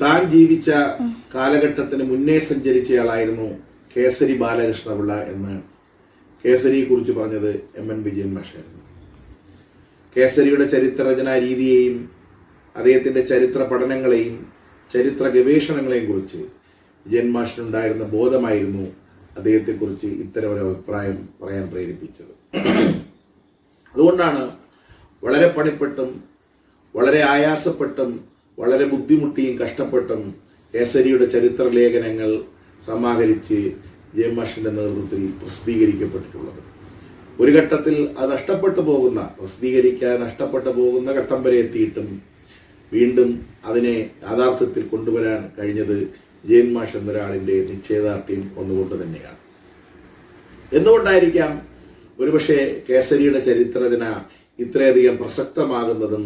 താൻ ജീവിച്ച കാലഘട്ടത്തിന് മുന്നേ സഞ്ചരിച്ചയാളായിരുന്നു കേസരി ബാലകൃഷ്ണപിള്ള എന്ന് കേസരിയെ കുറിച്ച് പറഞ്ഞത് എം എൻ വിജയൻ മാഷായിരുന്നു. കേസരിയുടെ ചരിത്രരചനാ രീതിയെയും അദ്ദേഹത്തിന്റെ ചരിത്ര പഠനങ്ങളെയും ചരിത്ര ഗവേഷണങ്ങളെയും കുറിച്ച് വിജയൻ മാഷിനുണ്ടായിരുന്ന ബോധമായിരുന്നു അദ്ദേഹത്തെക്കുറിച്ച് ഇത്തരം ഒരു അഭിപ്രായം പറയാൻ പ്രേരിപ്പിച്ചത്. അതുകൊണ്ടാണ് വളരെ പണിപ്പെട്ടും വളരെ ആയാസപ്പെട്ടും വളരെ ബുദ്ധിമുട്ടിയും കഷ്ടപ്പെട്ടും കേസരിയുടെ ചരിത്ര ലേഖനങ്ങൾ സമാഹരിച്ച് ജയമാഷിന്റെ നേതൃത്വത്തിൽ പ്രസിദ്ധീകരിക്കപ്പെട്ടിട്ടുള്ളത്. ഒരു ഘട്ടത്തിൽ അത് നഷ്ടപ്പെട്ടു പോകുന്ന പ്രസിദ്ധീകരിക്കാൻ നഷ്ടപ്പെട്ടു പോകുന്ന ഘട്ടം വരെ എത്തിയിട്ടും വീണ്ടും അതിനെ യാഥാർത്ഥ്യത്തിൽ കൊണ്ടുവരാൻ കഴിഞ്ഞത് ജയൻ മാഷ് എന്നൊരാളിന്റെ നിശ്ചയദാർഢ്യം ഒന്നുകൊണ്ട് തന്നെയാണ്. എന്തുകൊണ്ടായിരിക്കാം ഒരുപക്ഷെ കേസരിയുടെ ചരിത്രരചന ഇത്രയധികം പ്രസക്തമാകുന്നതും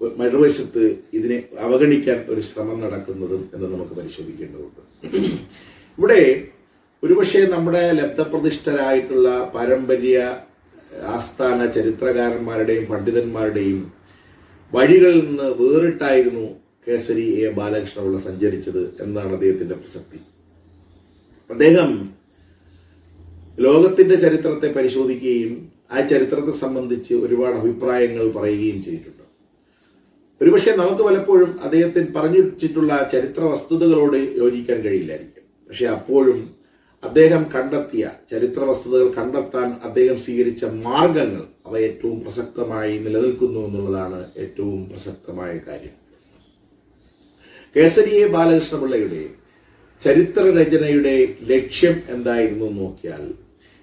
മറുവശത്ത് ഇതിനെ അവഗണിക്കാൻ ഒരു ശ്രമം നടക്കുന്നതും എന്ന് നമുക്ക് പരിശോധിക്കേണ്ടതുണ്ട്. ഇവിടെ ഒരുപക്ഷെ നമ്മുടെ ലബ്ധപ്രതിഷ്ഠരായിട്ടുള്ള പാരമ്പര്യ ആസ്ഥാന ചരിത്രകാരന്മാരുടെയും പണ്ഡിതന്മാരുടെയും വഴികളിൽ നിന്ന് വേറിട്ടായിരുന്നു കേസരി എ ബാലകൃഷ്ണപിള്ള സഞ്ചരിച്ചത് എന്നാണ് അദ്ദേഹത്തിന്റെ പ്രസക്തി. അദ്ദേഹം ലോകത്തിന്റെ ചരിത്രത്തെ പരിശോധിക്കുകയും ആ ചരിത്രത്തെ സംബന്ധിച്ച് ഒരുപാട് അഭിപ്രായങ്ങൾ പറയുകയും ചെയ്തിട്ടുണ്ട്. ഒരുപക്ഷെ നമുക്ക് പലപ്പോഴും അദ്ദേഹത്തിന് പറഞ്ഞു വെച്ചിട്ടുള്ള ചരിത്ര വസ്തുതകളോട് യോജിക്കാൻ കഴിയില്ലായിരിക്കും. പക്ഷെ അപ്പോഴും അദ്ദേഹം കണ്ടെത്തിയ ചരിത്ര വസ്തുതകൾ കണ്ടെത്താൻ അദ്ദേഹം സ്വീകരിച്ച മാർഗങ്ങൾ അവ ഏറ്റവും പ്രസക്തമായി നിലനിൽക്കുന്നു എന്നുള്ളതാണ് ഏറ്റവും പ്രസക്തമായ കാര്യം. കേസരിയെ ബാലകൃഷ്ണപിള്ളയുടെ ചരിത്ര രചനയുടെ ലക്ഷ്യം എന്തായിരുന്നു നോക്കിയാൽ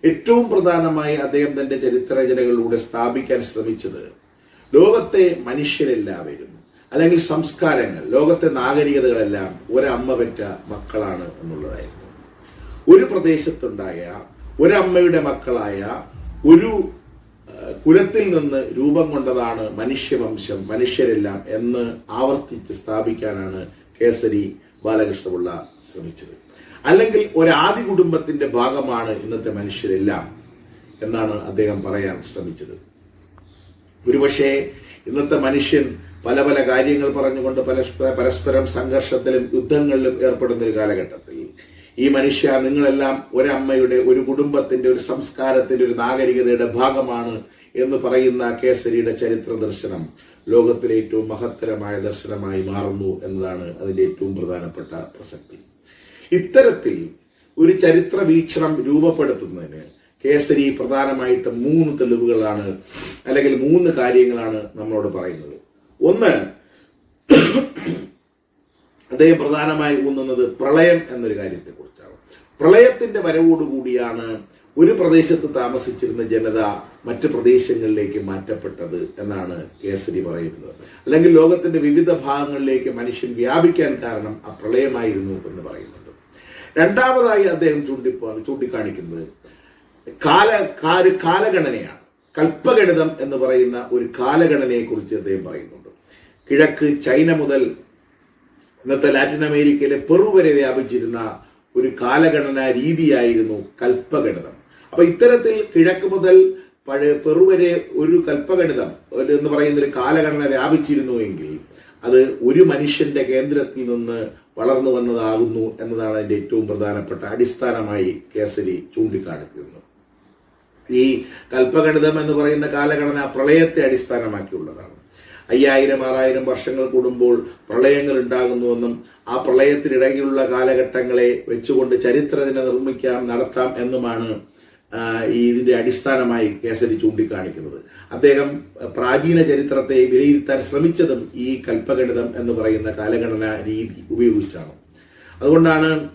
ഏറ്റവും പ്രധാനമായി അദ്ദേഹം തന്റെ ചരിത്ര രചനകളിലൂടെ സ്ഥാപിക്കാൻ ശ്രമിച്ചത് ലോകത്തെ മനുഷ്യരെല്ലാവരും അല്ലെങ്കിൽ സംസ്കാരങ്ങൾ ലോകത്തെ നാഗരികതകളെല്ലാം ഒരമ്മ പെറ്റ മക്കളാണ് എന്നുള്ളതായിരുന്നു. ഒരു പ്രദേശത്തുണ്ടായ ഒരമ്മയുടെ മക്കളായ ഒരു കുലത്തിൽ നിന്ന് രൂപം കൊണ്ടതാണ് മനുഷ്യവംശം മനുഷ്യരെല്ലാം എന്ന് ആവർത്തിച്ച് സ്ഥാപിക്കാനാണ് കേസരി ബാലകൃഷ്ണപിള്ള ശ്രമിച്ചത്. അല്ലെങ്കിൽ ഒരാദി കുടുംബത്തിന്റെ ഭാഗമാണ് ഇന്നത്തെ മനുഷ്യരെല്ലാം എന്നാണ് അദ്ദേഹം പറയാൻ ശ്രമിച്ചത്. ഒരുപക്ഷെ ഇന്നത്തെ മനുഷ്യൻ പല പല കാര്യങ്ങൾ പറഞ്ഞുകൊണ്ട് പരസ്പര പരസ്പരം സംഘർഷത്തിലും യുദ്ധങ്ങളിലും ഏർപ്പെടുന്ന ഒരു കാലഘട്ടത്തിൽ. ഈ മനുഷ്യ നിങ്ങളെല്ലാം ഒരമ്മയുടെ ഒരു കുടുംബത്തിന്റെ ഒരു സംസ്കാരത്തിന്റെ ഒരു നാഗരികതയുടെ ഭാഗമാണ് എന്ന് പറയുന്ന കേസരിയുടെ ചരിത്ര ദർശനം ലോകത്തിലെ ഏറ്റവും മഹത്തരമായ ദർശനമായി മാറുന്നു എന്നതാണ് അതിന്റെ ഏറ്റവും പ്രധാനപ്പെട്ട പ്രസക്തി. ഇത്തരത്തിൽ ഒരു ചരിത്ര വീക്ഷണം രൂപപ്പെടുത്തുന്നതിന് കേസരി പ്രധാനമായിട്ട് മൂന്ന് തെളിവുകളാണ് അല്ലെങ്കിൽ മൂന്ന് കാര്യങ്ങളാണ് നമ്മളോട് പറയുന്നത്. ഒന്ന് അദ്ദേഹം പ്രധാനമായി ഊന്നുന്നത് പ്രളയം എന്നൊരു കാര്യത്തെക്കുറിച്ചാണ്. പ്രളയത്തിന്റെ വരവോടുകൂടിയാണ് ഒരു പ്രദേശത്ത് താമസിച്ചിരുന്ന ജനത മറ്റ് പ്രദേശങ്ങളിലേക്ക് മാറ്റപ്പെട്ടത് എന്നാണ് കേസരി പറയുന്നത്. അല്ലെങ്കിൽ ലോകത്തിന്റെ വിവിധ ഭാഗങ്ങളിലേക്ക് മനുഷ്യൻ വ്യാപിക്കാൻ കാരണം ആ പ്രളയമായിരുന്നു എന്ന് പറയുന്നുണ്ട് രണ്ടാമതായി അദ്ദേഹം ചൂണ്ടി ചൂണ്ടിക്കാണിക്കുന്നത് കാല ഒരു കാലഗണനയാണ്. കൽപ്പഗണിതം എന്ന് പറയുന്ന ഒരു കാലഗണനയെ കുറിച്ച് അദ്ദേഹം പറയുന്നുണ്ട്. കിഴക്ക് ചൈന മുതൽ ഇന്നത്തെ ലാറ്റിൻ അമേരിക്കയിലെ പെറു വരെ വ്യാപിച്ചിരുന്ന ഒരു കാലഗണന രീതിയായിരുന്നു കൽപ്പഗണിതം. അപ്പൊ ഇത്തരത്തിൽ കിഴക്ക് മുതൽ പഴയ പെറു വരെ ഒരു കൽപ്പഗണിതം എന്ന് പറയുന്ന ഒരു കാലഗണന വ്യാപിച്ചിരുന്നുവെങ്കിൽ അത് ഒരു മനുഷ്യന്റെ കേന്ദ്രത്തിൽ നിന്ന് വളർന്നു വന്നതാകുന്നു എന്നതാണ് അതിന്റെ ഏറ്റവും പ്രധാനപ്പെട്ട അടിസ്ഥാനമായി കേസരി ചൂണ്ടിക്കാണിക്കുന്നത്. ഈ കൽപ്പഗണിതം എന്ന് പറയുന്ന കാലഘടന പ്രളയത്തെ അടിസ്ഥാനമാക്കിയുള്ളതാണ്. അയ്യായിരം ആറായിരം വർഷങ്ങൾ കൂടുമ്പോൾ പ്രളയങ്ങൾ ഉണ്ടാകുന്നുവെന്നും ആ പ്രളയത്തിനിടയിലുള്ള കാലഘട്ടങ്ങളെ വെച്ചുകൊണ്ട് ചരിത്രത്തിനെ നിർമ്മിക്കാം നടത്താം എന്നുമാണ് ഈ ഇതിന്റെ അടിസ്ഥാനമായി കേസരി ചൂണ്ടിക്കാണിക്കുന്നത്. അദ്ദേഹം പ്രാചീന ചരിത്രത്തെ വിലയിരുത്താൻ ശ്രമിച്ചതും ഈ കൽപ്പഗണിതം എന്ന് പറയുന്ന കാലഗണന രീതി ഉപയോഗിച്ചാണ്. അതുകൊണ്ടാണ്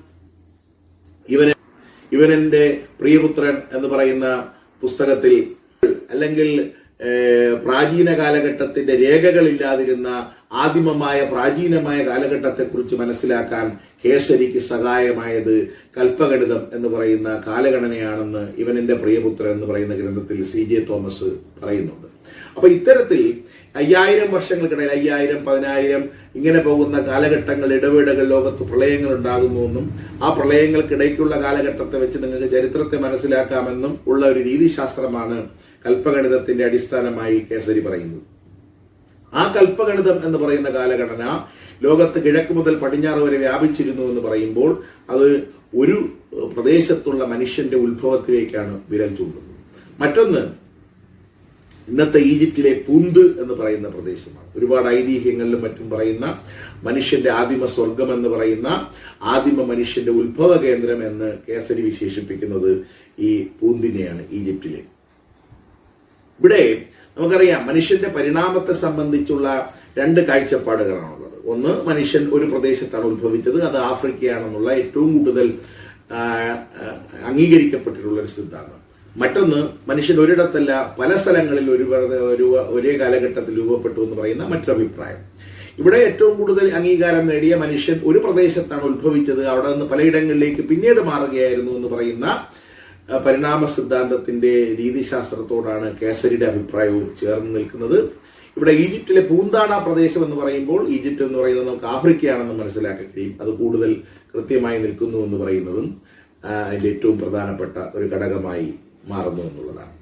ഇവന് ഇവനെന്റെ പ്രിയപുത്രൻ എന്ന് പറയുന്ന പുസ്തകത്തിൽ അല്ലെങ്കിൽ പ്രാചീന കാലഘട്ടത്തിന്റെ രേഖകളില്ലാതിരുന്ന ആദിമമായ പ്രാചീനമായ കാലഘട്ടത്തെക്കുറിച്ച് മനസ്സിലാക്കാൻ കേസരിക്ക് സഹായമായത് കൽപ്പഗണിതം എന്ന് പറയുന്ന കാലഗണനയാണെന്ന് ഇവനെന്റെ പ്രിയപുത്രൻ എന്ന് പറയുന്ന ഗ്രന്ഥത്തിൽ സി ജെ തോമസ് പറയുന്നുണ്ട്. അപ്പൊ ഇത്തരത്തിൽ അയ്യായിരം വർഷങ്ങൾക്കിടയിൽ അയ്യായിരം പതിനായിരം ഇങ്ങനെ പോകുന്ന കാലഘട്ടങ്ങൾ ഇടവേളകൾ ലോകത്ത് പ്രളയങ്ങൾ ഉണ്ടാകുന്നുവെന്നും ആ പ്രളയങ്ങൾക്കിടയ്ക്കുള്ള കാലഘട്ടത്തെ വെച്ച് നിങ്ങൾക്ക് ചരിത്രത്തെ മനസ്സിലാക്കാമെന്നും ഉള്ള ഒരു രീതിശാസ്ത്രമാണ് കൽപ്പഗണിതത്തിന്റെ അടിസ്ഥാനമായി കേസരി പറയുന്നത്. ആ കൽപ്പഗണിതം എന്ന് പറയുന്ന കാലഘടന ലോകത്ത് കിഴക്ക് മുതൽ പടിഞ്ഞാറ് വരെ വ്യാപിച്ചിരുന്നു എന്ന് പറയുമ്പോൾ അത് ഒരു പ്രദേശത്തുള്ള മനുഷ്യന്റെ ഉത്ഭവത്തിലേക്കാണ് വിരൽ ചൂണ്ടുന്നത്. മറ്റൊന്ന് ഇന്നത്തെ ഈജിപ്തിലെ പുന്ത് എന്ന് പറയുന്ന പ്രദേശമാണ്. ഒരുപാട് ഐതിഹ്യങ്ങളിലും മറ്റും പറയുന്ന മനുഷ്യന്റെ ആദിമ സ്വർഗം എന്ന് പറയുന്ന ആദിമ മനുഷ്യന്റെ ഉത്ഭവ കേന്ദ്രം എന്ന് കേസരി വിശേഷിപ്പിക്കുന്നത് ഈ പൂന്തിനെയാണ് ഈജിപ്തിലെ. ഇവിടെ നമുക്കറിയാം മനുഷ്യന്റെ പരിണാമത്തെ സംബന്ധിച്ചുള്ള രണ്ട് കാഴ്ചപ്പാടുകളാണുള്ളത്. ഒന്ന് മനുഷ്യൻ ഒരു പ്രദേശത്താണ് ഉത്ഭവിച്ചത്. അത് ആഫ്രിക്കയാണെന്നുള്ള ഏറ്റവും കൂടുതൽ അംഗീകരിക്കപ്പെട്ടിട്ടുള്ള ഒരു സിദ്ധാന്തം. മറ്റൊന്ന് മനുഷ്യൻ ഒരിടത്തല്ല പല സ്ഥലങ്ങളിൽ ഒരു ഒരു കാലഘട്ടത്തിൽ രൂപപ്പെട്ടു എന്ന് പറയുന്ന മറ്റൊരു അഭിപ്രായം ഇവിടെ ഏറ്റവും കൂടുതൽ അംഗീകാരം നേടിയ മനുഷ്യൻ ഒരു പ്രദേശത്താണ് ഉത്ഭവിച്ചത്. അവിടെ നിന്ന് പലയിടങ്ങളിലേക്ക് പിന്നീട് മാറുകയായിരുന്നു എന്ന് പറയുന്ന പരിണാമ സിദ്ധാന്തത്തിന്റെ രീതിശാസ്ത്രത്തോടാണ് കേസരിയുടെ അഭിപ്രായവും ചേർന്ന് നിൽക്കുന്നത്. ഇവിടെ ഈജിപ്തിലെ പൂന്താണ പ്രദേശം എന്ന് പറയുമ്പോൾ ഈജിപ്റ്റ് എന്ന് പറയുന്നത് നമുക്ക് ആഫ്രിക്കയാണെന്ന് മനസ്സിലാക്കാൻ കഴിയും. അത് കൂടുതൽ കൃത്യമായി നിൽക്കുന്നു എന്ന് പറയുന്നതും അതിന്റെ ഏറ്റവും പ്രധാനപ്പെട്ട ഒരു ഘടകമായി മാറുന്നു എന്നുള്ളതാണ്.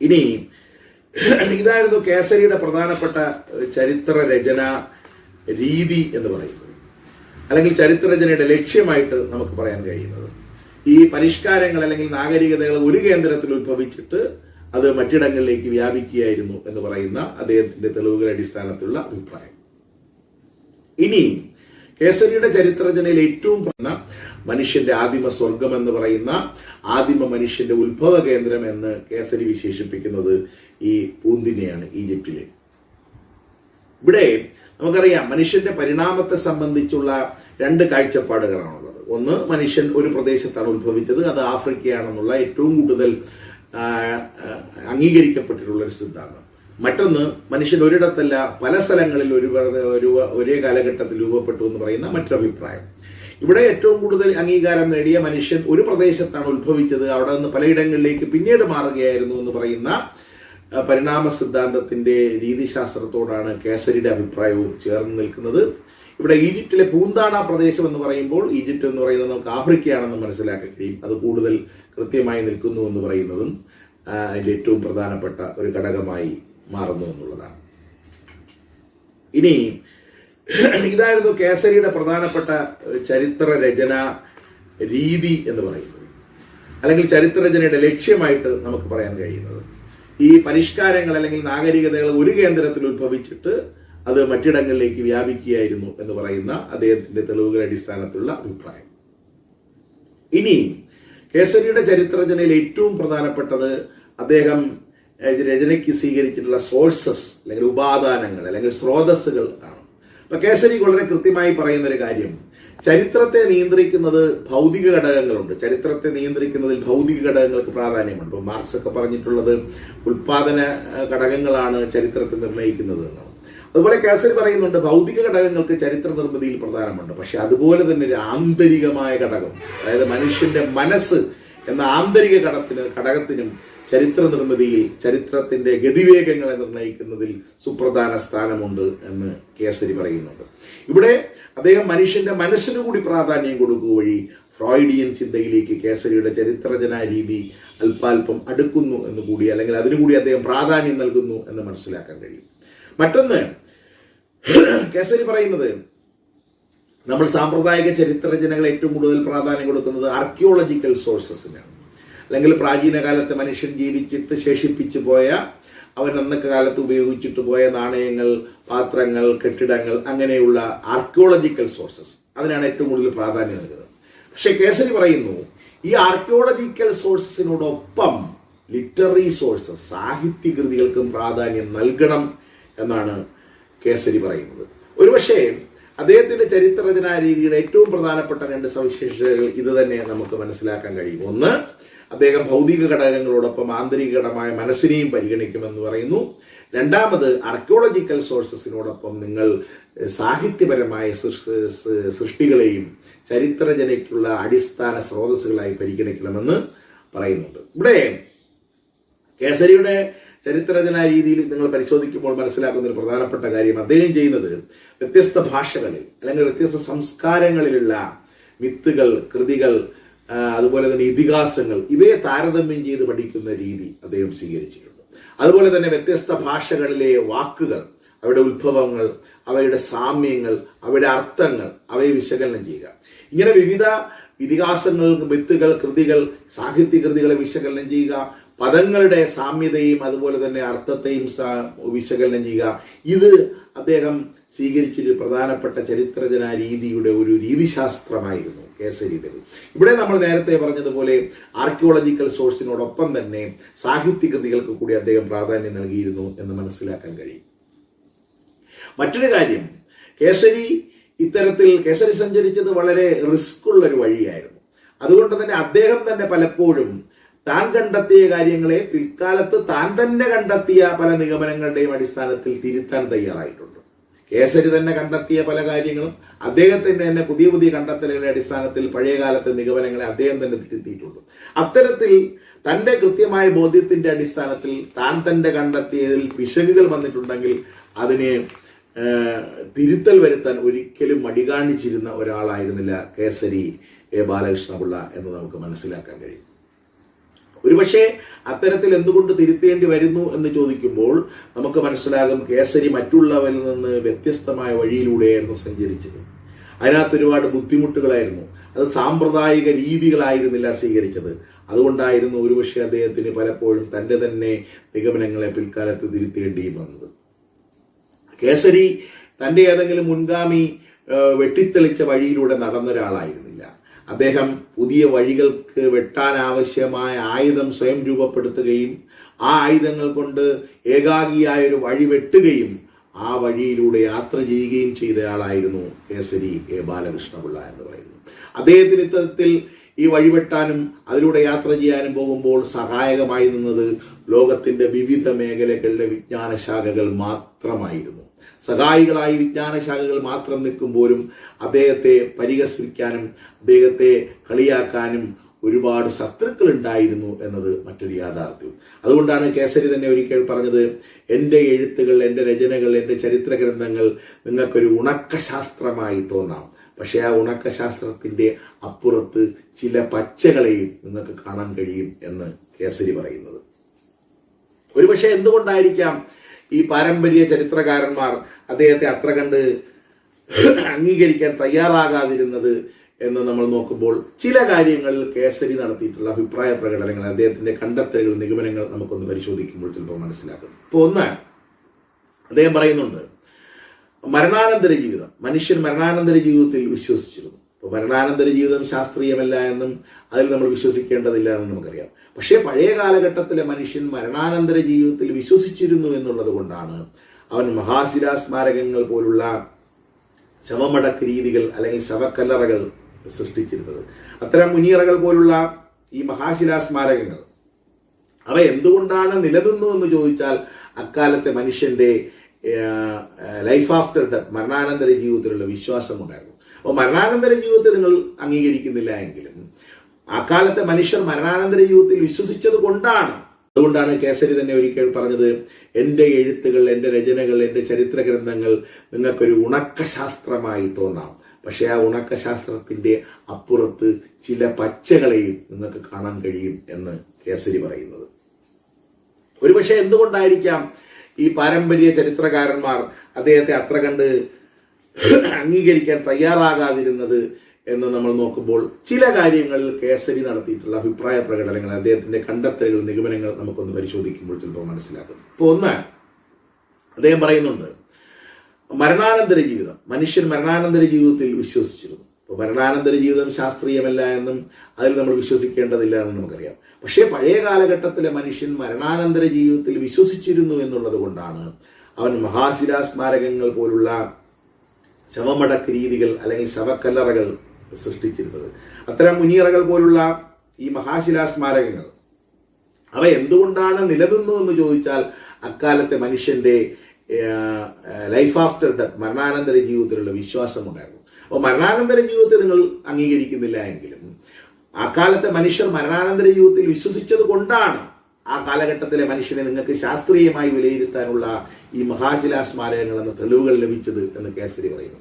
ഇനി ഇതായിരുന്നു കേസരിയുടെ പ്രധാനപ്പെട്ട ചരിത്ര രചന രീതി എന്ന് പറയുന്നത്. അല്ലെങ്കിൽ ചരിത്രരചനയുടെ ലക്ഷ്യമായിട്ട് നമുക്ക് പറയാൻ കഴിയുന്നത്. ഈ പരിഷ്കാരങ്ങൾ അല്ലെങ്കിൽ നാഗരികതകൾ ഒരു കേന്ദ്രത്തിൽ ഉത്ഭവിച്ചിട്ട് അത് മറ്റിടങ്ങളിലേക്ക് വ്യാപിക്കുകയായിരുന്നു എന്ന് പറയുന്ന അദ്ദേഹത്തിന്റെ തെളിവുകളുടെ അടിസ്ഥാനത്തിലുള്ള അഭിപ്രായം. ഇനി കേസരിയുടെ ചരിത്രരചനയിൽ ഏറ്റവും പ്രധാന മനുഷ്യന്റെ ആദിമ സ്വർഗം എന്ന് പറയുന്ന ആദിമ മനുഷ്യന്റെ ഉത്ഭവ കേന്ദ്രം എന്ന് കേസരി വിശേഷിപ്പിക്കുന്നത് ഈ പൂന്തിനെയാണ് ഈജിപ്തിലെ. ഇവിടെ നമുക്കറിയാം മനുഷ്യന്റെ പരിണാമത്തെ സംബന്ധിച്ചുള്ള രണ്ട് കാഴ്ചപ്പാടുകളാണുള്ളത്. ഒന്ന് മനുഷ്യൻ ഒരു പ്രദേശത്താണ് ഉത്ഭവിച്ചത്. അത് ആഫ്രിക്കയാണെന്നുള്ള ഏറ്റവും കൂടുതൽ അംഗീകരിക്കപ്പെട്ടിട്ടുള്ള ഒരു സിദ്ധാന്തം. മറ്റൊന്ന് മനുഷ്യൻ ഒരിടത്തല്ല പല സ്ഥലങ്ങളിൽ ഒരു ഒരു കാലഘട്ടത്തിൽ രൂപപ്പെട്ടു എന്ന് പറയുന്ന മറ്റൊരഭിപ്രായം. ഇവിടെ ഏറ്റവും കൂടുതൽ അംഗീകാരം നേടിയ മനുഷ്യൻ ഒരു പ്രദേശത്താണ് ഉത്ഭവിച്ചത്. അവിടെ നിന്ന് പലയിടങ്ങളിലേക്ക് പിന്നീട് മാറുകയായിരുന്നു എന്ന് പറയുന്ന പരിണാമ സിദ്ധാന്തത്തിന്റെ രീതിശാസ്ത്രത്തോടാണ് കേസരിയുടെ അഭിപ്രായവും ചേർന്ന് നിൽക്കുന്നത്. ഇവിടെ ഈജിപ്തിലെ പൂന്താണ പ്രദേശം എന്ന് പറയുമ്പോൾ ഈജിപ്റ്റ് എന്ന് പറയുന്നത് നമുക്ക് ആഫ്രിക്കയാണെന്ന് മനസ്സിലാക്കാൻ കഴിയും. അത് കൂടുതൽ കൃത്യമായി നിൽക്കുന്നു എന്ന് പറയുന്നതും അതിന്റെ ഏറ്റവും പ്രധാനപ്പെട്ട ഒരു ഘടകമായി മാറുന്നു എന്നുള്ളതാണ്. ഇനി ഇതായിരുന്നു കേസരിയുടെ പ്രധാനപ്പെട്ട ചരിത്ര രചന രീതി എന്ന് പറയുന്നത്. അല്ലെങ്കിൽ ചരിത്രരചനയുടെ ലക്ഷ്യമായിട്ട് നമുക്ക് പറയാൻ കഴിയുന്നത്. ഈ പരിഷ്കാരങ്ങൾ അല്ലെങ്കിൽ നാഗരികതകൾ ഒരു കേന്ദ്രത്തിൽ ഉത്ഭവിച്ചിട്ട് അത് മറ്റിടങ്ങളിലേക്ക് വ്യാപിക്കുകയായിരുന്നു എന്ന് പറയുന്ന അദ്ദേഹത്തിന്റെ തെളിവുകളുടെ അടിസ്ഥാനത്തിലുള്ള അഭിപ്രായം. ഇനി കേസരിയുടെ ചരിത്രരചനയിൽ ഏറ്റവും പ്രധാനപ്പെട്ടത് അദ്ദേഹം രചനയ്ക്ക് സ്വീകരിച്ചിട്ടുള്ള സോഴ്സസ് അല്ലെങ്കിൽ ഉപാദാനങ്ങൾ അല്ലെങ്കിൽ സ്രോതസ്സുകൾ ആണ് അപ്പൊ കേസരി വളരെ കൃത്യമായി പറയുന്ന ഒരു കാര്യം. ചരിത്രത്തെ നിയന്ത്രിക്കുന്നത് ഭൗതിക ഘടകങ്ങളുണ്ട്. ചരിത്രത്തെ നിയന്ത്രിക്കുന്നതിൽ ഭൗതിക ഘടകങ്ങൾക്ക് പ്രാധാന്യമുണ്ട്. ഇപ്പൊ മാർക്സ് ഒക്കെ പറഞ്ഞിട്ടുള്ളത് ഉൽപാദന ഘടകങ്ങളാണ് ചരിത്രത്തെ നിർണയിക്കുന്നത് എന്നാണ്. അതുപോലെ കേസരി പറയുന്നുണ്ട് ഭൗതിക ഘടകങ്ങൾക്ക് ചരിത്ര നിർമ്മിതിയിൽ പ്രധാനമുണ്ട്. പക്ഷെ അതുപോലെ തന്നെ ഒരു ആന്തരികമായ ഘടകം അതായത് മനുഷ്യന്റെ മനസ്സ് എന്ന ആന്തരിക ഘടകത്തിന് ഘടകത്തിനും ചരിത്ര നിർമ്മിതിയിൽ ചരിത്രത്തിന്റെ ഗതിവേഗങ്ങളെ നിർണയിക്കുന്നതിൽ സുപ്രധാന സ്ഥാനമുണ്ട് എന്ന് കേസരി പറയുന്നുണ്ട്. ഇവിടെ അദ്ദേഹം മനുഷ്യന്റെ മനസ്സിനു കൂടി പ്രാധാന്യം കൊടുക്കുക വഴി ഫ്രോയിഡിയൻ ചിന്തയിലേക്ക് കേസരിയുടെ ചരിത്രരചനാ രീതി അല്പാൽപം അടുക്കുന്നു എന്ന് കൂടി അല്ലെങ്കിൽ അതിനുകൂടി അദ്ദേഹം പ്രാധാന്യം നൽകുന്നു എന്ന് മനസ്സിലാക്കാൻ കഴിയും. മറ്റൊന്ന് കേസരി പറയുന്നത് നമ്മൾ സാമ്പ്രദായിക ചരിത്രരചനകൾ ഏറ്റവും കൂടുതൽ പ്രാധാന്യം കൊടുക്കുന്നത് ആർക്കിയോളജിക്കൽ സോഴ്സസിനാണ് അല്ലെങ്കിൽ പ്രാചീന കാലത്ത് മനുഷ്യൻ ജീവിച്ചിട്ട് ശേഷിപ്പിച്ചു പോയ അവൻ അന്നൊക്കെ കാലത്ത് ഉപയോഗിച്ചിട്ട് പോയ നാണയങ്ങൾ പാത്രങ്ങൾ കെട്ടിടങ്ങൾ അങ്ങനെയുള്ള ആർക്കിയോളജിക്കൽ സോഴ്സസ് അതിനാണ് ഏറ്റവും കൂടുതൽ പ്രാധാന്യം നൽകുന്നത്. പക്ഷേ കേസരി പറയുന്നു ഈ ആർക്കിയോളജിക്കൽ സോഴ്സസിനോടൊപ്പം ലിറ്റററി സോഴ്സസ് സാഹിത്യ കൃതികൾക്കും പ്രാധാന്യം നൽകണം എന്നാണ് കേസരി പറയുന്നത്. ഒരുപക്ഷെ അദ്ദേഹത്തിന്റെ ചരിത്രരചനാ രീതിയുടെ ഏറ്റവും പ്രധാനപ്പെട്ട രണ്ട് സവിശേഷതകൾ ഇത് തന്നെ നമുക്ക് മനസ്സിലാക്കാൻ കഴിയും. ഒന്ന് അദ്ദേഹം ഭൗതിക ഘടകങ്ങളോടൊപ്പം ആന്തരികമായ മനസ്സിനെയും പരിഗണിക്കുമെന്ന് പറയുന്നു. രണ്ടാമത് ആർക്കിയോളജിക്കൽ സോഴ്സസിനോടൊപ്പം നിങ്ങൾ സാഹിത്യപരമായ സൃഷ്ടികളെയും ചരിത്രജനയ്ക്കുള്ള അടിസ്ഥാന സ്രോതസ്സുകളായി പരിഗണിക്കണമെന്ന് പറയുന്നുണ്ട്. ഇവിടെ കേസരിയുടെ ചരിത്രരചന രീതിയിൽ നിങ്ങൾ പരിശോധിക്കുമ്പോൾ മനസ്സിലാക്കുന്ന ഒരു പ്രധാനപ്പെട്ട കാര്യം അദ്ദേഹം ചെയ്യുന്നത് വ്യത്യസ്ത ഭാഷകളിൽ അല്ലെങ്കിൽ വ്യത്യസ്ത സംസ്കാരങ്ങളിലുള്ള മിത്തുകൾ കൃതികൾ അതുപോലെ തന്നെ ഇതിഹാസങ്ങൾ ഇവയെ താരതമ്യം ചെയ്ത് പഠിക്കുന്ന രീതി അദ്ദേഹം സ്വീകരിച്ചിട്ടുണ്ട്. അതുപോലെ തന്നെ വ്യത്യസ്ത ഭാഷകളിലെ വാക്കുകൾ അവയുടെ ഉത്ഭവങ്ങൾ അവയുടെ സാമ്യങ്ങൾ അവയുടെ അർത്ഥങ്ങൾ അവയെ വിശകലനം ചെയ്യുക. ഇങ്ങനെ വിവിധ ഇതിഹാസങ്ങൾ വിത്തുകൾ കൃതികൾ സാഹിത്യകൃതികളെ വിശകലനം ചെയ്യുക പദങ്ങളുടെ സാമ്യതയും അതുപോലെ തന്നെ അർത്ഥത്തെയും വിശകലനം ചെയ്യുക. ഇത് അദ്ദേഹം സ്വീകരിച്ചൊരു പ്രധാനപ്പെട്ട ചരിത്രജന രീതിയുടെ ഒരു രീതിശാസ്ത്രമായിരുന്നു കേസരിയുടേത് ഇവിടെ നമ്മൾ നേരത്തെ പറഞ്ഞതുപോലെ ആർക്കിയോളജിക്കൽ സോഴ്സിനോടൊപ്പം തന്നെ സാഹിത്യ കൃതികൾക്ക് കൂടി അദ്ദേഹം പ്രാധാന്യം നൽകിയിരുന്നു എന്ന് മനസ്സിലാക്കാൻ കഴിയും. മറ്റൊരു കാര്യം കേസരി ഇത്തരത്തിൽ കേസരി സഞ്ചരിച്ചത് വളരെ റിസ്ക് ഉള്ള ഒരു വഴിയായിരുന്നു. അതുകൊണ്ട് തന്നെ അദ്ദേഹം തന്നെ പലപ്പോഴും താൻ കണ്ടെത്തിയ കാര്യങ്ങളെ പിൽക്കാലത്ത് താൻ തന്നെ കണ്ടെത്തിയ പല നിഗമനങ്ങളുടെയും അടിസ്ഥാനത്തിൽ തിരുത്താൻ തയ്യാറായിട്ടുണ്ട്. കേസരി തന്നെ കണ്ടെത്തിയ പല കാര്യങ്ങളും അദ്ദേഹത്തിന്റെ തന്നെ പുതിയ പുതിയ കണ്ടെത്തലുകളുടെ അടിസ്ഥാനത്തിൽ പഴയകാലത്തെ നിഗമനങ്ങളെ അദ്ദേഹം തന്നെ തിരുത്തിയിട്ടുണ്ട്. അത്തരത്തിൽ തന്റെ കൃത്യമായ ബോധ്യത്തിന്റെ അടിസ്ഥാനത്തിൽ താൻ തന്നെ കണ്ടെത്തിയതിൽ പിശകുകൾ വന്നിട്ടുണ്ടെങ്കിൽ അതിനെ തിരുത്തൽ വരുത്താൻ ഒരിക്കലും മടികാണിച്ചിരുന്ന ഒരാളായിരുന്നില്ല കേസരി എ ബാലകൃഷ്ണപിള്ള എന്ന് നമുക്ക് മനസ്സിലാക്കാൻ കഴിയും. ഒരുപക്ഷെ അത്തരത്തിൽ എന്തുകൊണ്ട് തിരുത്തേണ്ടി വരുന്നു എന്ന് ചോദിക്കുമ്പോൾ നമുക്ക് മനസ്സിലാകും കേസരി മറ്റുള്ളവരിൽ നിന്ന് വ്യത്യസ്തമായ വഴിയിലൂടെയായിരുന്നു സഞ്ചരിച്ചത്. അതിനകത്ത് ഒരുപാട് ബുദ്ധിമുട്ടുകളായിരുന്നു. അത് സാമ്പ്രദായിക രീതികളായിരുന്നില്ല സ്വീകരിച്ചത്. അതുകൊണ്ടായിരുന്നു ഒരുപക്ഷെ അദ്ദേഹത്തിന് പലപ്പോഴും തന്റെ തന്നെ നിഗമനങ്ങളെ പിൽക്കാലത്ത് തിരുത്തേണ്ടിയും വന്നത്. കേസരി തന്റെ ഏതെങ്കിലും മുൻഗാമി വെട്ടിത്തെളിച്ച വഴിയിലൂടെ നടന്ന ഒരാളായിരുന്നില്ല അദ്ദേഹം പുതിയ വഴികൾക്ക് വെട്ടാൻ ആവശ്യമായ ആയുധം സ്വയം രൂപപ്പെടുത്തുകയും ആ ആയുധങ്ങൾ കൊണ്ട് ഏകാഗിയായ ഒരു വഴി വെട്ടുകയും ആ വഴിയിലൂടെ യാത്ര ചെയ്യുകയും ചെയ്തയാളായിരുന്നു കേസരി എ ബാലകൃഷ്ണപിള്ള എന്ന് പറയുന്നത്. അദ്ദേഹത്തിന് ഇത്തരത്തിൽ ഈ വഴിവെട്ടാനും അതിലൂടെ യാത്ര ചെയ്യാനും പോകുമ്പോൾ സഹായകമായി നിന്നത് ലോകത്തിന്റെ വിവിധ മേഖലകളിലെ വിജ്ഞാന ശാഖകൾ മാത്രമായിരുന്നു. സഹായികളായി വിജ്ഞാനശാഖകൾ മാത്രം നിൽക്കുമ്പോഴും അദ്ദേഹത്തെ പരിഹസിക്കാനും അദ്ദേഹത്തെ കളിയാക്കാനും ഒരുപാട് ശത്രുക്കൾ ഉണ്ടായിരുന്നു എന്നത് മറ്റൊരു യാഥാർത്ഥ്യം. അതുകൊണ്ടാണ് കേസരി തന്നെ ഒരിക്കൽ പറഞ്ഞത് എന്റെ എഴുത്തുകൾ എന്റെ രചനകൾ എന്റെ ചരിത്ര ഗ്രന്ഥങ്ങൾ നിങ്ങൾക്കൊരു ഉണക്കശാസ്ത്രമായി തോന്നാം. പക്ഷേ ആ ഉണക്കശാസ്ത്രത്തിന്റെ അപ്പുറത്ത് ചില പച്ചകളെയും നിങ്ങൾക്ക് കാണാൻ കഴിയും എന്ന് കേസരി പറയുന്നത്. ഒരുപക്ഷെ എന്തുകൊണ്ടായിരിക്കാം ഈ പാരമ്പര്യ ചരിത്രകാരന്മാർ അദ്ദേഹത്തെ അത്ര കണ്ട് അംഗീകരിക്കാൻ തയ്യാറാകാതിരുന്നത് എന്ന് നമ്മൾ നോക്കുമ്പോൾ ചില കാര്യങ്ങളിൽ കേസരി നടത്തിയിട്ടുള്ള അഭിപ്രായ പ്രകടനങ്ങൾ അദ്ദേഹത്തിന്റെ കണ്ടെത്തലുകൾ നിഗമനങ്ങൾ നമുക്കൊന്ന് പരിശോധിക്കുമ്പോൾ ചിലപ്പോൾ മനസ്സിലാക്കും. ഇപ്പോൾ ഒന്ന് അദ്ദേഹം പറയുന്നുണ്ട് മരണാനന്തര ജീവിതം മനുഷ്യൻ മരണാനന്തര ജീവിതത്തിൽ വിശ്വസിച്ചിരുന്നു. അപ്പോൾ മരണാനന്തര ജീവിതം ശാസ്ത്രീയമല്ല എന്നും അതിൽ നമ്മൾ വിശ്വസിക്കേണ്ടതില്ല എന്നും നമുക്കറിയാം. പക്ഷേ പഴയ കാലഘട്ടത്തിലെ മനുഷ്യൻ മരണാനന്തര ജീവിതത്തിൽ വിശ്വസിച്ചിരുന്നു എന്നുള്ളത് കൊണ്ടാണ് അവൻ മഹാശിലാ സ്മാരകങ്ങൾ പോലുള്ള ശവമടക്ക് രീതികൾ അല്ലെങ്കിൽ ശവക്കല്ലറകൾ സൃഷ്ടിച്ചിരുന്നത്. അത്തരം മുനിയറകൾ പോലുള്ള ഈ മഹാശിലാ സ്മാരകങ്ങൾ അവ എന്തുകൊണ്ടാണ് നിലനിന്നു എന്ന് ചോദിച്ചാൽ അക്കാലത്തെ മനുഷ്യന്റെ ലൈഫ് ആഫ്റ്റർ ഡെത്ത് മരണാനന്തര ജീവിതത്തിലുള്ള വിശ്വാസം ഉണ്ടായിരുന്നു അപ്പോൾ മരണാനന്തര ജീവിതത്തെ നിങ്ങൾ അംഗീകരിക്കുന്നില്ല എങ്കിലും അക്കാലത്തെ മനുഷ്യർ മരണാനന്തര ജീവിതത്തിൽ വിശ്വസിച്ചത് കൊണ്ടാണ്. അതുകൊണ്ടാണ് കേസരി തന്നെ ഒരിക്കൽ പറഞ്ഞത് എന്റെ എഴുത്തുകൾ എന്റെ രചനകൾ എന്റെ ചരിത്ര ഗ്രന്ഥങ്ങൾ നിങ്ങൾക്കൊരു ഉണക്കശാസ്ത്രമായി തോന്നാം. പക്ഷേ ആ ഉണക്കശാസ്ത്രത്തിന്റെ അപ്പുറത്ത് ചില പച്ചകളെയും നിങ്ങൾക്ക് കാണാൻ കഴിയും എന്ന് കേസരി പറയുന്നത്. ഒരുപക്ഷെ എന്തുകൊണ്ടായിരിക്കാം ഈ പാരമ്പര്യ ചരിത്രകാരന്മാർ അദ്ദേഹത്തെ അത്ര കണ്ട് അംഗീകരിക്കാൻ തയ്യാറാകാതിരുന്നത് എന്ന് നമ്മൾ നോക്കുമ്പോൾ ചില കാര്യങ്ങളിൽ കേസരി നടത്തിയിട്ടുള്ള അഭിപ്രായ പ്രകടനങ്ങൾ അദ്ദേഹത്തിന്റെ കണ്ടെത്തലുകൾ നിഗമനങ്ങൾ നമുക്കൊന്ന് പരിശോധിക്കുമ്പോൾ ചിലപ്പോൾ മനസ്സിലാക്കും ഇപ്പോൾ ഒന്ന് അദ്ദേഹം പറയുന്നുണ്ട് മരണാനന്തര ജീവിതം. മനുഷ്യൻ മരണാനന്തര ജീവിതത്തിൽ വിശ്വസിച്ചിരുന്നു. അപ്പോൾ മരണാനന്തര ജീവിതം ശാസ്ത്രീയമല്ല എന്നും അതിൽ നമ്മൾ വിശ്വസിക്കേണ്ടതില്ല എന്നും നമുക്കറിയാം. പക്ഷേ പഴയ കാലഘട്ടത്തിലെ മനുഷ്യൻ മരണാനന്തര ജീവിതത്തിൽ വിശ്വസിച്ചിരുന്നു എന്നുള്ളത് കൊണ്ടാണ് അവൻ മഹാശിലാ സ്മാരകങ്ങൾ പോലുള്ള ശവമടക്ക് രീതികൾ അല്ലെങ്കിൽ ശവക്കല്ലറകൾ സൃഷ്ടിച്ചിരുന്നത്. അത്തരം മുനിയറകൾ പോലുള്ള ഈ മഹാശിലാ സ്മാരകങ്ങൾ അവ എന്തുകൊണ്ടാണ് നിലനിന്നു എന്ന് ചോദിച്ചാൽ അക്കാലത്തെ മനുഷ്യന്റെ ലൈഫ് ആഫ്റ്റർ ഡെത്ത് മരണാനന്തര ജീവിതത്തിലുള്ള വിശ്വാസം ഉണ്ടായിരുന്നു അപ്പോൾ മരണാനന്തര ജീവിതത്തെ നിങ്ങൾ അംഗീകരിക്കുന്നില്ല എങ്കിലും അക്കാലത്തെ മനുഷ്യർ മരണാനന്തര ജീവിതത്തിൽ വിശ്വസിച്ചത് കൊണ്ടാണ് ആ കാലഘട്ടത്തിലെ മനുഷ്യനെ നിങ്ങൾക്ക് ശാസ്ത്രീയമായി വിലയിരുത്താനുള്ള ഈ മഹാശിലാ സ്മാരകങ്ങൾ എന്ന തെളിവുകൾ ലഭിച്ചത് എന്ന് കേസരി പറയുന്നു.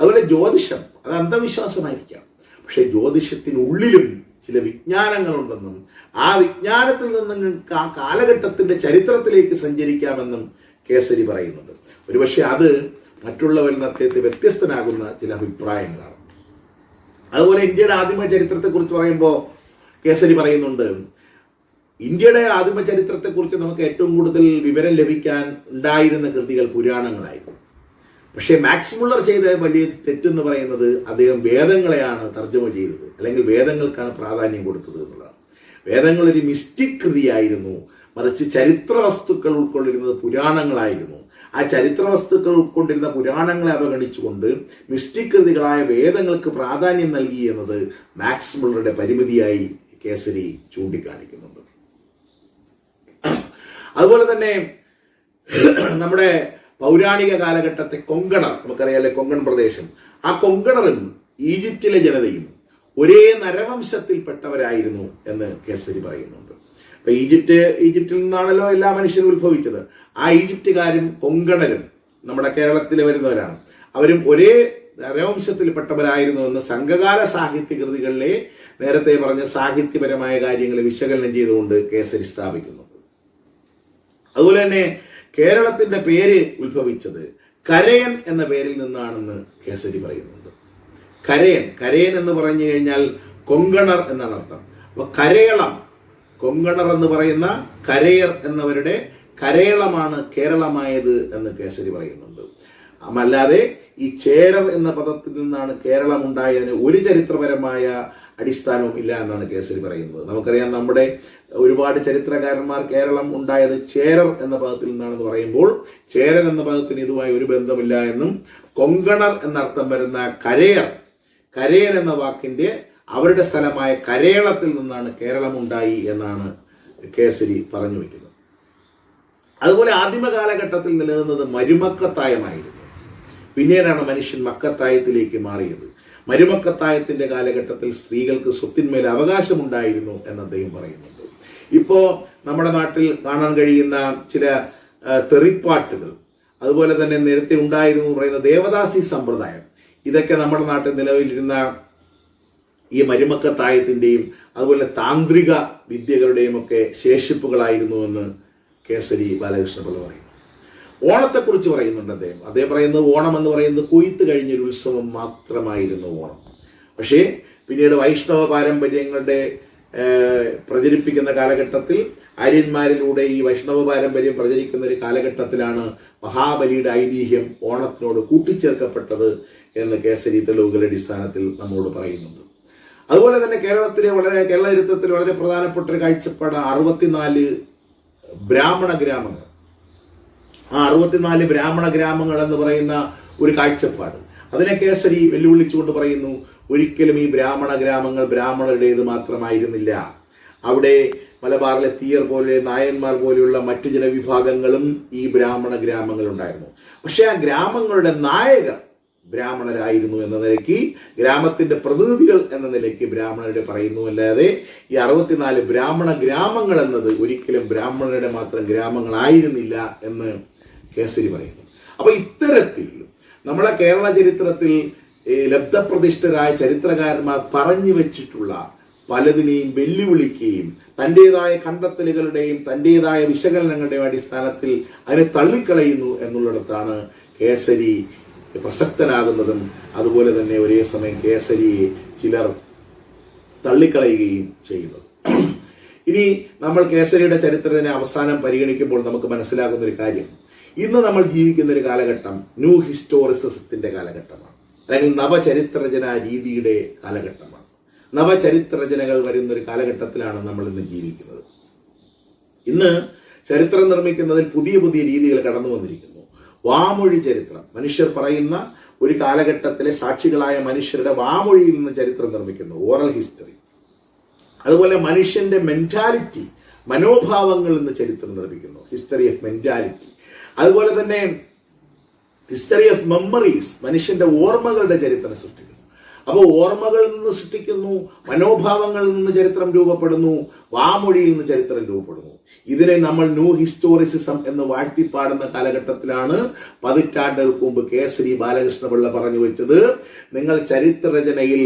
അതുപോലെ ജ്യോതിഷം അത് അന്ധവിശ്വാസമായിരിക്കാം. പക്ഷെ ജ്യോതിഷത്തിനുള്ളിലും ചില വിജ്ഞാനങ്ങളുണ്ടെന്നും ആ വിജ്ഞാനത്തിൽ നിന്ന് നിങ്ങൾക്ക് ആ കാലഘട്ടത്തിന്റെ ചരിത്രത്തിലേക്ക് സഞ്ചരിക്കാമെന്നും കേസരി പറയുന്നുണ്ട്. ഒരുപക്ഷെ അത് മറ്റുള്ളവരിൽ അദ്ദേഹത്തെ വ്യത്യസ്തനാകുന്ന ചില അഭിപ്രായങ്ങളാണ്. അതുപോലെ ഇന്ത്യയുടെ ആദിമ ചരിത്രത്തെക്കുറിച്ച് പറയുമ്പോൾ കേസരി പറയുന്നുണ്ട് ഇന്ത്യയുടെ ആദിമ ചരിത്രത്തെക്കുറിച്ച് നമുക്ക് ഏറ്റവും കൂടുതൽ വിവരം ലഭിക്കാൻ ഉണ്ടായിരുന്ന കൃതികൾ പുരാണങ്ങളായിരുന്നു. പക്ഷേ മാക്സിമുള്ളർ ചെയ്ത വലിയ തെറ്റെന്ന് പറയുന്നത് അദ്ദേഹം വേദങ്ങളെയാണ് തർജമ ചെയ്തത്. അല്ലെങ്കിൽ വേദങ്ങൾക്കാണ് പ്രാധാന്യം കൊടുത്തത് എന്നുള്ളതാണ്. വേദങ്ങൾ ഒരു മിസ്റ്റിക് കൃതിയായിരുന്നു. മറിച്ച് ചരിത്ര വസ്തുക്കൾ ഉൾക്കൊള്ളിരുന്നത് പുരാണങ്ങളായിരുന്നു. ആ ചരിത്ര വസ്തുക്കൾ ഉൾക്കൊണ്ടിരുന്ന പുരാണങ്ങളെ അവഗണിച്ചുകൊണ്ട് മിസ്റ്റിക് കൃതികളായ വേദങ്ങൾക്ക് പ്രാധാന്യം നൽകി എന്നത് മാക്സ് മുള്ളറുടെ പരിമിതിയായി കേസരി ചൂണ്ടിക്കാണിക്കുന്നുണ്ട്. അതുപോലെ തന്നെ നമ്മുടെ പൗരാണിക കാലഘട്ടത്തെ കൊങ്കണർ നമുക്കറിയാലേ കൊങ്കൺ പ്രദേശം. ആ കൊങ്കണറും ഈജിപ്തിലെ ജനതയും ഒരേ നരവംശത്തിൽപ്പെട്ടവരായിരുന്നു എന്ന് കേസരി പറയുന്നുണ്ട്. അപ്പൊ ഈജിപ്റ്റ് ഈജിപ്തിൽ നിന്നാണല്ലോ എല്ലാ മനുഷ്യരും ഉത്ഭവിച്ചത്. ആ ഈജിപ്തുകാരും കൊങ്കണരും നമ്മുടെ കേരളത്തിൽ വരുന്നവരാണ്. അവരും ഒരേ നരവംശത്തിൽപ്പെട്ടവരായിരുന്നു എന്ന് സംഘകാല സാഹിത്യ കൃതികളിലെ നേരത്തെ പറഞ്ഞ സാഹിത്യപരമായ കാര്യങ്ങളെ വിശകലനം ചെയ്തുകൊണ്ട് കേസരി സ്ഥാപിക്കുന്നുണ്ട് അതുപോലെ തന്നെ കേരളത്തിന്റെ പേര് ഉത്ഭവിച്ചത് കരയൻ എന്ന പേരിൽ നിന്നാണെന്ന് കേസരി പറയുന്നുണ്ട്. കരയൻ കരയൻ എന്ന് പറഞ്ഞു കഴിഞ്ഞാൽ കൊങ്കണർ എന്നാണ് അർത്ഥം. അപ്പൊ കരയളം കൊങ്കണർ എന്ന് പറയുന്ന കരയർ എന്നവരുടെ കരയളമാണ് കേരളമായത് എന്ന് കേസരി പറയുന്നുണ്ട്. അല്ലാതെ ഈ ചേരർ എന്ന പദത്തിൽ നിന്നാണ് കേരളം ഉണ്ടായതിന് ഒരു ചരിത്രപരമായ അടിസ്ഥാനവും ഇല്ല എന്നാണ് കേസരി പറയുന്നത്. നമുക്കറിയാം നമ്മുടെ ഒരുപാട് ചരിത്രകാരന്മാർ കേരളം ഉണ്ടായത് ചേരർ എന്ന പദത്തിൽ നിന്നാണെന്ന് പറയുമ്പോൾ ചേരൻ എന്ന പദത്തിന് ഇതുമായി ഒരു ബന്ധമില്ല എന്നും കൊങ്കണർ എന്നർത്ഥം വരുന്ന കരയർ കരയൻ എന്ന വാക്കിന്റെ അവരുടെ സ്ഥലമായ കരേളത്തിൽ നിന്നാണ് കേരളം ഉണ്ടായി എന്നാണ് കേസരി പറഞ്ഞു വയ്ക്കുന്നത് അതുപോലെ ആദിമ കാലഘട്ടത്തിൽ നിലനിന്നത് മരുമക്കത്തായമായിരുന്നു. പിന്നീടാണ് മനുഷ്യൻ മക്കത്തായത്തിലേക്ക് മാറിയത്. മരുമക്കത്തായത്തിന്റെ കാലഘട്ടത്തിൽ സ്ത്രീകൾക്ക് സ്വത്തിന്മേൽ അവകാശമുണ്ടായിരുന്നു എന്ന് അദ്ദേഹം പറയുന്നുണ്ട്. ഇപ്പോ നമ്മുടെ നാട്ടിൽ കാണാൻ കഴിയുന്ന ചില തെറിപ്പാട്ടുകൾ അതുപോലെ തന്നെ നേരത്തെ ഉണ്ടായിരുന്നു പറയുന്ന ദേവദാസി സമ്പ്രദായം ഇതൊക്കെ നമ്മുടെ നാട്ടിൽ നിലവിലിരുന്ന ഈ മരുമക്കത്തായത്തിന്റെയും അതുപോലെ താന്ത്രിക വിദ്യകളുടെയും ഒക്കെ ശേഷിപ്പുകളായിരുന്നു എന്ന് കേസരി ബാലകൃഷ്ണപിള്ള പറയുന്നു. ഓണത്തെക്കുറിച്ച് പറയുന്നുണ്ട് അദ്ദേഹം. അദ്ദേഹം പറയുന്നത് ഓണം എന്ന് പറയുന്നത് കൊയ്ത്ത് കഴിഞ്ഞൊരു ഉത്സവം മാത്രമായിരുന്നു ഓണം. പക്ഷേ പിന്നീട് വൈഷ്ണവ പാരമ്പര്യങ്ങളുടെ പ്രചരിപ്പിക്കുന്ന കാലഘട്ടത്തിൽ ആര്യന്മാരിലൂടെ ഈ വൈഷ്ണവ പാരമ്പര്യം പ്രചരിക്കുന്ന ഒരു കാലഘട്ടത്തിലാണ് മഹാബലിയുടെ ഐതിഹ്യം ഓണത്തിനോട് കൂട്ടിച്ചേർക്കപ്പെട്ടത് എന്ന് കേസരി തെളിവുകളുടെ അടിസ്ഥാനത്തിൽ നമ്മോട് പറയുന്നുണ്ട്. അതുപോലെ തന്നെ കേരളത്തിലെ വളരെ കേരള ചരിത്രത്തിൽ വളരെ പ്രധാനപ്പെട്ട ഒരു കാഴ്ചപ്പാട് അറുപത്തിനാല് ബ്രാഹ്മണ ഗ്രാമങ്ങൾ. ആ അറുപത്തിനാല് ബ്രാഹ്മണ ഗ്രാമങ്ങൾ എന്ന് പറയുന്ന ഒരു കാഴ്ചപ്പാട്. അതിനെ കേസരി വെല്ലുവിളിച്ചുകൊണ്ട് പറയുന്നു ഒരിക്കലും ഈ ബ്രാഹ്മണ ഗ്രാമങ്ങൾ ബ്രാഹ്മണരുടേത് മാത്രമായിരുന്നില്ല. അവിടെ മലബാറിലെ തീയർ പോലെ നായന്മാർ പോലെയുള്ള മറ്റു ജനവിഭാഗങ്ങളും ഈ ബ്രാഹ്മണ ഗ്രാമങ്ങൾ ഉണ്ടായിരുന്നു പക്ഷെ ആ ഗ്രാമങ്ങളുടെ നായകർ ബ്രാഹ്മണരായിരുന്നു എന്ന നിലയ്ക്ക് ഗ്രാമത്തിന്റെ പ്രതിനിധികൾ എന്ന നിലയ്ക്ക് ബ്രാഹ്മണരുടെ പറയുന്നു അല്ലാതെ ഈ അറുപത്തിനാല് ബ്രാഹ്മണ ഗ്രാമങ്ങൾ എന്നത് ഒരിക്കലും ബ്രാഹ്മണരുടെ മാത്രം ഗ്രാമങ്ങളായിരുന്നില്ല എന്ന് കേസരി പറയുന്നു. അപ്പൊ ഇത്തരത്തിൽ നമ്മുടെ കേരള ചരിത്രത്തിൽ ലബ്ധപ്രതിഷ്ഠരായ ചരിത്രകാരന്മാർ പറഞ്ഞു വെച്ചിട്ടുള്ള പലതിനെയും വെല്ലുവിളിക്കുകയും തന്റെതായ കണ്ടെത്തലുകളുടെയും തന്റെതായ വിശകലനങ്ങളുടെയും അടിസ്ഥാനത്തിൽ അതിനെ തള്ളിക്കളയുന്നു എന്നുള്ളിടത്താണ് കേസരി പ്രസക്തനാകുന്നതും അതുപോലെ തന്നെ ഒരേ സമയം കേസരിയെ ചിലർ തള്ളിക്കളയുകയും ചെയ്യുന്നത്. ഇനി നമ്മൾ കേസരിയുടെ ചരിത്രത്തിനെ അവസാനം പരിഗണിക്കുമ്പോൾ നമുക്ക് മനസ്സിലാകുന്ന ഒരു കാര്യം. ഇന്ന് നമ്മൾ ജീവിക്കുന്ന ഒരു കാലഘട്ടം ന്യൂ ഹിസ്റ്റോറിസത്തിന്റെ കാലഘട്ടമാണ്. അല്ലെങ്കിൽ നവചരിത്രരചന രീതിയുടെ കാലഘട്ടമാണ്. നവചരിത്രരചനകൾ വരുന്ന ഒരു കാലഘട്ടത്തിലാണ് നമ്മൾ ഇന്ന് ജീവിക്കുന്നത്. ഇന്ന് ചരിത്രം നിർമ്മിക്കുന്നതിൽ പുതിയ പുതിയ രീതികൾ കടന്നു വന്നിരിക്കുന്നു. വാമൊഴി ചരിത്രം. മനുഷ്യർ പറയുന്ന ഒരു കാലഘട്ടത്തിലെ സാക്ഷികളായ മനുഷ്യരുടെ വാമൊഴിയിൽ നിന്ന് ചരിത്രം നിർമ്മിക്കുന്നു. Oral history. അതുപോലെ മനുഷ്യന്റെ മെന്റാലിറ്റി മനോഭാവങ്ങളിൽ നിന്ന് ചരിത്രം നിർമ്മിക്കുന്നു. History of mentality. അതുപോലെ തന്നെ ഹിസ്റ്ററി ഓഫ് മെമ്മറീസ് മനുഷ്യന്റെ ഓർമ്മകളുടെ ചരിത്രം സൃഷ്ടിക്കുന്നു. അപ്പോൾ ഓർമ്മകളിൽ നിന്ന് സൃഷ്ടിക്കുന്നു മനോഭാവങ്ങളിൽ നിന്ന് ചരിത്രം രൂപപ്പെടുന്നു വാമൊഴിയിൽ നിന്ന് ചരിത്രം രൂപപ്പെടുന്നു. ഇതിനെ നമ്മൾ ന്യൂ ഹിസ്റ്റോറിസിസം എന്ന് വാഴ്ത്തിപ്പാടുന്ന കാലഘട്ടത്തിലാണ് പതിറ്റാണ്ടുകൾക്ക് മുമ്പ് കെ ശ്രീ ബാലകൃഷ്ണപിള്ള പറഞ്ഞു വെച്ചത്. നിങ്ങൾ ചരിത്രരചനയിൽ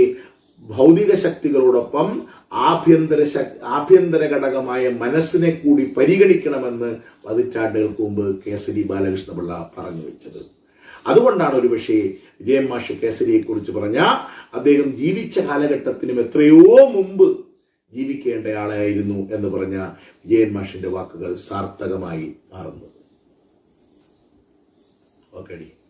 ഭൗതിക ശക്തികളോടൊപ്പം ആഭ്യന്തര ആഭ്യന്തര ഘടകമായ മനസ്സിനെ കൂടി പരിഗണിക്കണമെന്ന് പതിറ്റാണ്ടുകൾക്ക് മുമ്പ് കേസരി ബാലകൃഷ്ണപിള്ള പറഞ്ഞു വെച്ചത്. അതുകൊണ്ടാണ് ഒരുപക്ഷെ വിജയൻ മാഷ് കേസരിയെ കുറിച്ച് പറഞ്ഞ അദ്ദേഹം ജീവിച്ച കാലഘട്ടത്തിനും എത്രയോ മുമ്പ് ജീവിക്കേണ്ടയാളായിരുന്നു എന്ന് പറഞ്ഞ വിജയൻ മാഷിന്റെ വാക്കുകൾ സാർത്ഥകമായി മാറുന്നത് ഓക്കെ